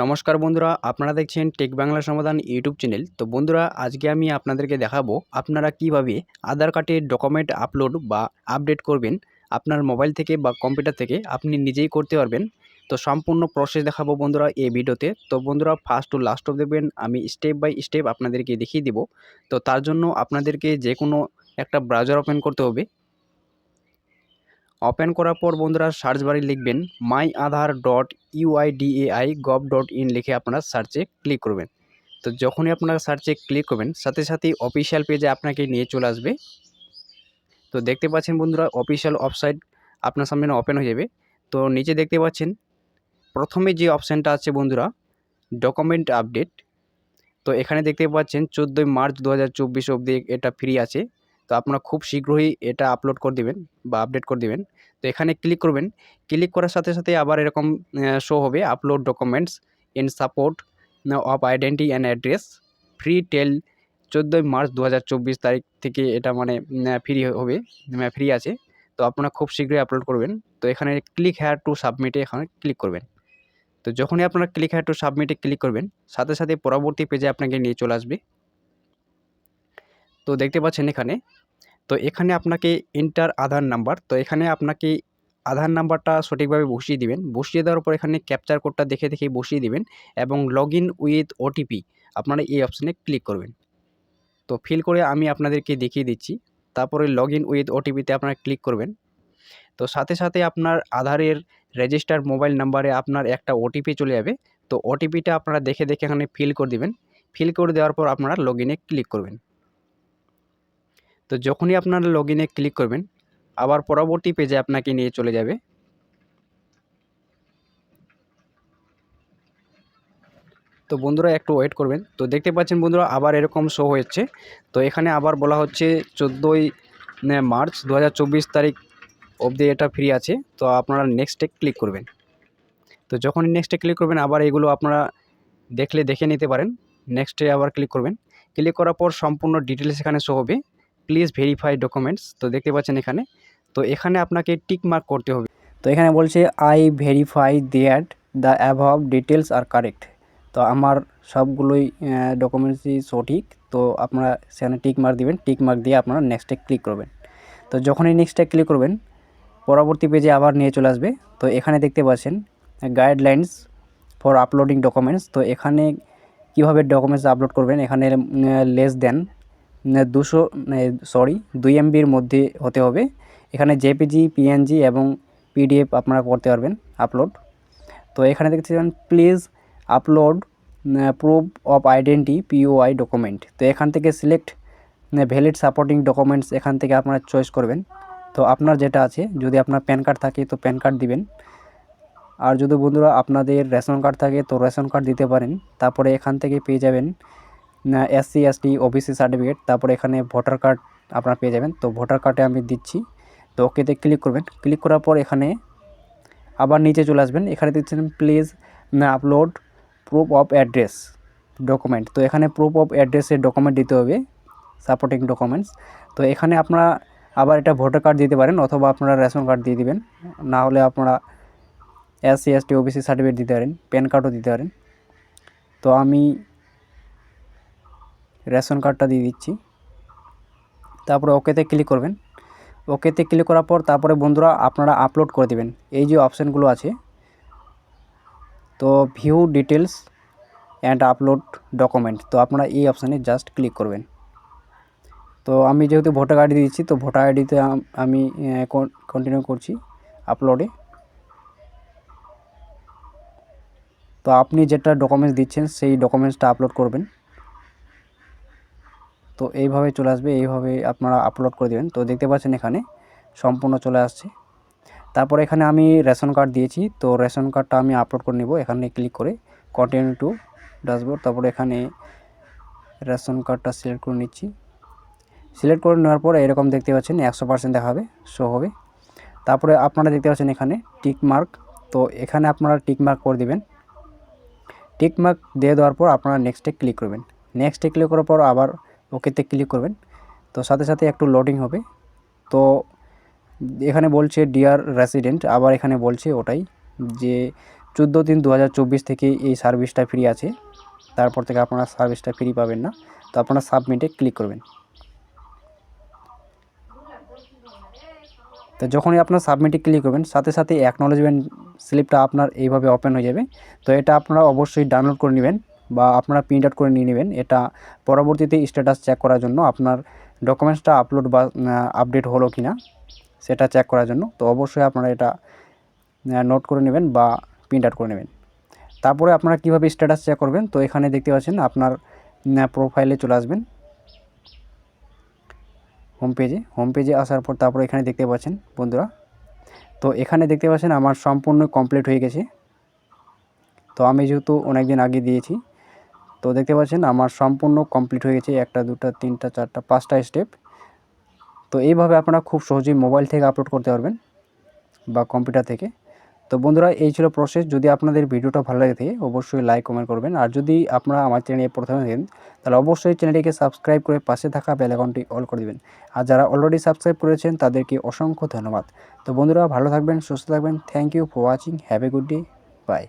নমস্কার বন্ধুরা, আপনারা দেখছেন টেক বাংলা সমাধান ইউটিউব চ্যানেল। তো বন্ধুরা, আজকে আমি আপনাদেরকে দেখাবো আপনারা কীভাবে আধার কার্ডের ডকুমেন্ট আপলোড বা আপডেট করবেন আপনার মোবাইল থেকে বা কম্পিউটার থেকে, আপনি নিজেই করতে পারবেন। তো সম্পূর্ণ প্রসেস দেখাবো বন্ধুরা এই ভিডিওতে। তো বন্ধুরা ফার্স্ট টু লাস্ট অফ দেখবেন, আমি স্টেপ বাই স্টেপ আপনাদেরকে দেখিয়ে দিব। তো তার জন্য আপনাদেরকে যে কোনো একটা ব্রাউজার ওপেন করতে হবে। ওপেন করার পর বন্ধুরা সার্চ বারে লিখবেন my Aadhaar dot UIDAI gov dot in লিখে আপনারা সার্চে ক্লিক করবেন। তো যখনই আপনারা সার্চে ক্লিক করবেন, সাথে সাথেই অফিসিয়াল পেজে আপনাকে নিয়ে চলে আসবে। তো দেখতে পাচ্ছেন বন্ধুরা অফিসিয়াল ওয়েবসাইট আপনার সামনে ওপেন হয়ে যাবে। তো নিচে দেখতে পাচ্ছেন, প্রথমে যে অপশানটা আছে বন্ধুরা ডকুমেন্ট আপডেট তো এখানে দেখতে পাচ্ছেন, চোদ্দোই মার্চ দু হাজার চব্বিশ অবধি এটা ফ্রি আছে। তো আপনারা খুব শীঘ্রই এটা আপলোড করে দিবেন বা আপডেট করে দিবেন। তো এখানে ক্লিক করবেন ক্লিক করার সাথে সাথে আবার এরকম শো হবে upload documents in support of identity and address free till চোদ্দোই মার্চ দু হাজার চব্বিশ তারিখ থেকে এটা মানে ফ্রি হবে ফ্রি আছে। তো আপনারা খুব শীঘ্রই আপলোড করবেন। তো এখানে ক্লিক হ্যার টু সাবমিটে এখানে ক্লিক করবেন। তো যখনই আপনারা ক্লিক হেয়ার টু সাবমিটে ক্লিক করবেন, সাথে সাথে পরবর্তী পেজে আপনাকে নিয়ে চলে আসবে। তো দেখতে পাচ্ছেন এখানে। তো এখানে আপনাকে ইন্টার আধার নাম্বার তো এখানে আপনাকে আধার নাম্বারটা সঠিকভাবে বসিয়ে দিবেন। বসিয়ে দেওয়ার পর এখানে ক্যাপচার কোডটা দেখে দেখে বসিয়ে দিবেন এবং লগ ইন উইথ ওটিপি আপনারা এই অপশানে ক্লিক করবেন। তো ফিল করে আমি আপনাদেরকে দেখিয়ে দিচ্ছি। তারপরে লগ ইন উইথ ওটিপিতে আপনারা ক্লিক করবেন। তো সাথে সাথে আপনার আধারের রেজিস্টার মোবাইল নাম্বারে আপনার একটা ওটিপি চলে যাবে। তো ওটিপিটা আপনারা দেখে দেখে এখানে ফিল করে দিবেন। ফিল করে দেওয়ার পর আপনারা লগ ইনে ক্লিক করবেন। তো যখনই আপনারা লগ ইনে ক্লিক করবেন, আবার পরবর্তী পেজে আপনাকে নিয়ে চলে যাবে। তো বন্ধুরা একটু ওয়েট করবেন। তো দেখতে পাচ্ছেন বন্ধুরা, আবার এরকম শো হয়েছে। তো এখানে আবার বলা হচ্ছে চোদ্দোই মার্চ দু হাজার চব্বিশ তারিখ অবধি এটা ফ্রি আছে। তো আপনারা নেক্সটে ক্লিক করবেন। তো যখনই নেক্সটে ক্লিক করবেন, আবার এগুলো আপনারা দেখলে দেখে নিতে পারেন। নেক্সটে আবার ক্লিক করবেন। ক্লিক করার পর সম্পূর্ণ ডিটেলস এখানে শো হবে। প্লিজ ভেরিফাই ডকুমেন্টস তো দেখতে পাচ্ছেন এখানে। তো এখানে আপনাকে টিক মার্ক করতে হবে। তো এখানে বলছে I verify that the above details are correct তো আমার সবগুলোই ডকুমেন্টসই সঠিক। তো আপনারা সেখানে টিক মার্ক দিবেন। টিক মার্ক দিয়ে আপনারা নেক্সটে ক্লিক করবেন। তো যখনই নেক্সটে ক্লিক করবেন, পরবর্তী পেজে আবার নিয়ে চলে আসবে। তো এখানে দেখতে পাচ্ছেন গাইডলাইন্স ফর আপলোডিং ডকুমেন্টস তো এখানে কীভাবে ডকুমেন্টস আপলোড করবেন? এখানে লেস দেন দুশো সরি দুই এমবির মধ্যে হতে হবে। এখানে জেপিজি পিএনজি এবং পিডিএফ আপনারা করতে পারবেন আপলোড তো এখানে দেখছেন please upload proof of identity POI document তো এখান থেকে সিলেক্ট ভ্যালিড সাপোর্টিং ডকুমেন্টস এখান থেকে আপনারা চয়েস করবেন। তো আপনার যেটা আছে, যদি আপনার প্যান কার্ড থাকে, তো প্যান কার্ড দিবেন। আর যদি বন্ধুরা আপনাদের রেশন কার্ড থাকে, তো রেশন কার্ড দিতে পারেন। তারপরে এখান থেকে পেয়ে যাবেন এসসি এসটি ওবিসি সার্টিফিকেট তারপরে এখানে ভোটার কার্ড আপনারা পেয়ে যাবেন। তো ভোটার কার্ডে আমি দিচ্ছি। তো ওকেতে ক্লিক করবেন। ক্লিক করার পর এখানে আবার নিচে চলে আসবেন। এখানে দিচ্ছেন please upload proof of address document তো এখানে প্রুফ অফ অ্যাড্রেসের ডকুমেন্ট দিতে হবে সাপোর্টিং ডকুমেন্টস তো এখানে আপনারা আবার এটা ভোটার কার্ড দিতে পারেন অথবা আপনারা রেশন কার্ড দিয়ে দিবেন। না হলে আপনারা এসসি এসটি ওবিসি সার্টিফিকেট দিতে পারেন প্যান কার্ডও দিতে পারেন। তো আমি রেশন কার্ডটা দিয়ে দিচ্ছি। তারপরে ওকেতে ক্লিক করবেন। ওকেতে ক্লিক করার পর তারপরে বন্ধুরা আপনারা আপলোড করে দেবেন। এই যে অপশানগুলো আছে, তো view details and upload document তো আপনারা এই অপশানে জাস্ট ক্লিক করবেন। তো আমি যেহেতু ভোটার আইডি দিচ্ছি তো ভোটার আইডিতে আমি কন্টিনিউ করছি আপলোডে তো আপনি যেটা ডকুমেন্টস দিচ্ছেন, সেই ডকুমেন্টসটা আপলোড করবেন। তো এইভাবে চলে আসবে, এইভাবে আপনারা আপলোড করে দেবেন। তো দেখতে পাচ্ছেন এখানে সম্পূর্ণ চলে আসছে। তারপর এখানে আমি রেশন কার্ড দিয়েছি, তো রেশন কার্ডটা আমি আপলোড করে নেব। এখানে ক্লিক করে কন্টিনিউ টু ড্যাশবোর্ড তারপরে এখানে রেশন কার্ডটা সিলেক্ট করে নিচ্ছি। সিলেক্ট করে নেওয়ার পর এরকম দেখতে পাচ্ছেন একশো পার্সেন্ট দেখাবে শো হবে। তারপরে আপনারা দেখতে পাচ্ছেন এখানে টিক মার্ক তো এখানে আপনারা টিক মার্ক করে দেবেন। টিক মার্ক দিয়ে দেওয়ার পর আপনারা নেক্সটে ক্লিক করবেন। নেক্সটে ক্লিক করার পর আবার ওকেতে ক্লিক করবেন। তো সাথে সাথে একটু লোডিং হবে। তো এখানে বলছে ডিয়ার রেসিডেন্ট আবার এখানে বলছে ওটাই যে, চোদ্দ তিন দু থেকে এই সার্ভিসটা ফ্রি আছে। তারপর থেকে আপনারা সার্ভিসটা ফ্রি পাবেন না। তো আপনারা সাবমিটে ক্লিক করবেন। তো যখনই আপনার সাবমিটে ক্লিক করবেন, সাথে সাথে অ্যাকনোলেজমেন্ট স্লিপটা আপনার এইভাবে ওপেন হয়ে যাবে। তো এটা আপনারা অবশ্যই ডাউনলোড করে নেবেন। বা আপনারা প্রিন্ট আউট করে নিয়ে নেবেন। এটা পরবর্তীতে স্ট্যাটাস চেক করার জন্য আপনার ডকুমেন্টসটা আপলোড বা আপডেট হলো কি না সেটা চেক করার জন্য। তো অবশ্যই আপনারা এটা নোট করে নেবেন বা প্রিন্ট আউট করে নেবেন। তারপরে আপনারা কীভাবে স্ট্যাটাস চেক করবেন? তো এখানে দেখতে পাচ্ছেন আপনার প্রোফাইলে চলে আসবেন। হোম পেজে হোম পেজে আসার পর তারপরে এখানে দেখতে পাচ্ছেন বন্ধুরা। তো এখানে দেখতে পাচ্ছেন আমার সম্পূর্ণ কমপ্লিট হয়ে গেছে। তো আমি যেহেতু অনেক দিন আগে দিয়েছি তো দেখতে পাচ্ছেন আমার সম্পূর্ণ কমপ্লিট হয়ে গেছে একটা, দুটো, তিনটা, চারটা, পাঁচটা স্টেপ তো এইভাবে আপনারা খুব সহজেই মোবাইল থেকে আপলোড করতে পারবেন বা কম্পিউটার থেকে। তো বন্ধুরা, এই ছিল প্রসেস যদি আপনাদের ভিডিওটা ভালো লাগে থাকে, অবশ্যই লাইক কমেন্ট করবেন। আর যদি আপনারা আমার চ্যানেলে প্রথমে দেখেন তাহলে অবশ্যই চ্যানেলটিকে সাবস্ক্রাইব করে পাশে থাকা বেল আইকনটি অল করে দেবেন। আর যারা অলরেডি সাবস্ক্রাইব করেছেন, তাদেরকে অসংখ্য ধন্যবাদ। তো বন্ধুরা, ভালো থাকবেন, সুস্থ থাকবেন। Thank you for watching have a good day bye